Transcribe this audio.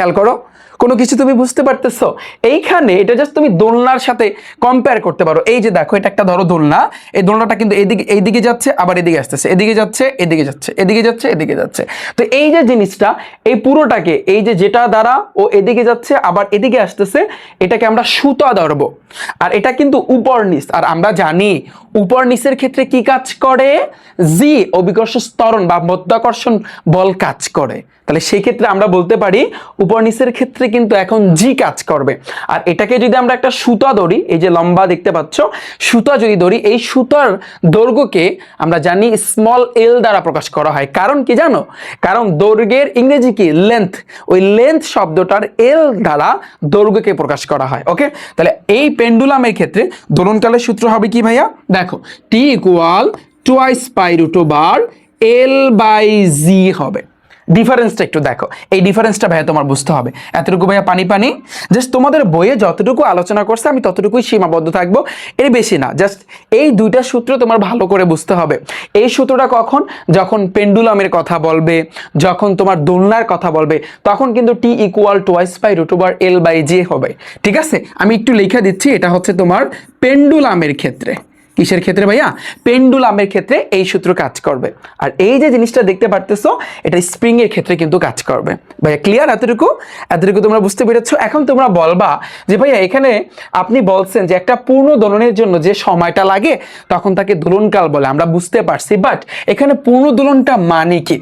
খেয়াল করো, কোনো কিছু তুমি বুঝতে পারতেছো? এইখানে এটা জাস্ট তুমি দোলনার সাথে কম্পেয়ার করতে পারো। এই যে দেখো, এটা একটা ধরো দোলনা। এই দোলনাটা কিন্তু এদিকে, এইদিকে যাচ্ছে, আবার এদিকে আসতেছে। এদিকে যাচ্ছে এদিকে যাচ্ছে এদিকে যাচ্ছে এদিকে যাচ্ছে। তো এই যে জিনিসটা, এই পুরোটাকে, এই যে যেটা দ্বারা ও এদিকে যাচ্ছে, আবার এদিকে আসতেছে, এটাকে আমরা সুতা ধরবো। আর এটা কিন্তু উপর নিচ। আর আমরা জানি, উপর নিচের ক্ষেত্রে কি কাজ করে? জি অভিকর্ষ স্তরণ বা মধ্যাকর্ষণ বল কাজ করে। তাহলে সেই ক্ষেত্রে আমরা বলতে পারি উপর নিচের ক্ষেত্রে কিন্তু এখন জি কাজ করবে। আর এটাকে যদি আমরা একটা সুতা ধরি, এই যে লম্বা দেখতে পাচ্ছ, সুতা যদি ধরি, এই সুতার দৈর্ঘ্যকে আমরা জানি স্মল এল দ্বারা প্রকাশ করা হয়। কারণ কি জানো? কারণ দৈর্ঘ্যের ইংরেজি কি? লেন্থ ওই লেন্থ শব্দটার এল দ্বারা দৈর্ঘ্যকে প্রকাশ করা হয় ওকে তাহলে এই পেন্ডুলামের ক্ষেত্রে দোলনকালের সূত্র হবে কি ভাইয়া? দেখো T equal twice pi root bar L by G হবে। ডিফারেন্সটা একটু দেখো। এই ডিফারেন্সটা ভাইয়া তোমার বুঝতে হবে। এতটুকু ভাইয়া পানি পানি। জাস্ট তোমাদের বইয়ে যতটুকু আলোচনা করছে, আমি ততটুকুই সীমাবদ্ধ থাকব। এর বেশি না জাস্ট এই দুইটা সূত্র তোমার ভালো করে বুঝতে হবে। এই সূত্রটা কখন? যখন পেন্ডুলামের কথা বলবে, যখন তোমার দোলনার কথা বলবে, তখন কিন্তু টি ইকুয়াল টোয়াইস বাই রুটোবার এল বাই জে হবে। ঠিক আছে? আমি একটু লিখে দিচ্ছি, এটা হচ্ছে তোমার পেন্ডুলামের ক্ষেত্রে। কিসের ক্ষেত্রে ভাইয়া? পেন্ডুলামের ক্ষেত্রে এই সূত্র কাজ করবে। আর এই যে জিনিসটা দেখতে পারতেছো, এটা স্প্রিং এর ক্ষেত্রে কিন্তু কাজ করবে। ভাইয়া ক্লিয়ার এতটুকু? এতটুকু তোমরা বুঝতে পেরেছ? এখন তোমরা বলবা যে, ভাইয়া, এখানে আপনি বলছেন যে, একটা পূর্ণ দোলনের জন্য যে সময়টা লাগে, তখন তাকে দোলনকাল বলে। আমরা বুঝতে পারছি বাট এখানে পূর্ণ দোলনটা মানে কি?